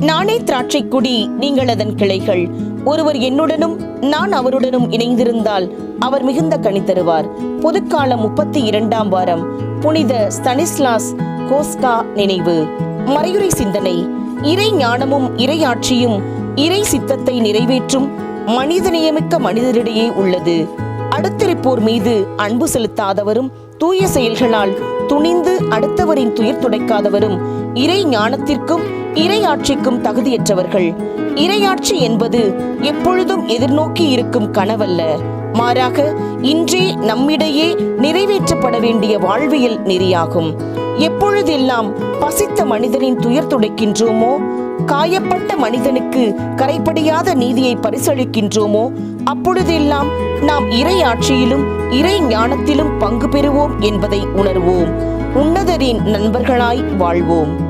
நானே திராட்சை குடி நீங்கள் அதன் கிளைகள். ஒருவர் என்னுடனும் நான் அவருடனும் இணைந்திருந்தால் அவர் மிகுந்த கனி தருவார். பொதுக்காலம் முப்பத்தி இரண்டாம் வாரம் புனித ஸ்தனிஸ்லாஸ் கோஸ்கா நினைவு. மறையுறை சிந்தனை இறை ஞானமும் இறையாட்சியும் இறை சித்தத்தை நிறைவேற்றும் மனிதநேயமிக்க மனிதரிடையே உள்ளது. அடுத்திருப்போர் மீது அன்பு செலுத்தாதவரும் தூய செயல்களால் துணிந்து அடுத்தவரின் துயர் துடைக்காதவரும் இறை ஞானத்திற்கும் இறையாட்சிக்கும் தகுதியற்றவர்கள். இறையாட்சி என்பது எப்பொழுதும் எதிர்நோக்கி இருக்கும் கனவல்ல. மாறாக இன்றே நம்மிடையே நிறைவேற்றப்பட வேண்டிய வாழ்வியல் நெறியாகும். எப்பொழுதெல்லாம் பசித்த மனிதனின் துயர் துடைக்கின்றோமோ காயப்பட்ட மனிதனுக்கு கரைப்படியாத நீதியை பரிசளிக்கின்றோமோ அப்பொழுதெல்லாம் நாம் இறை ஆட்சியிலும் இறை ஞானத்திலும் பங்கு பெறுவோம் என்பதை உணர்வோம். உன்னதரின் நண்பர்களாய் வாழ்வோம்.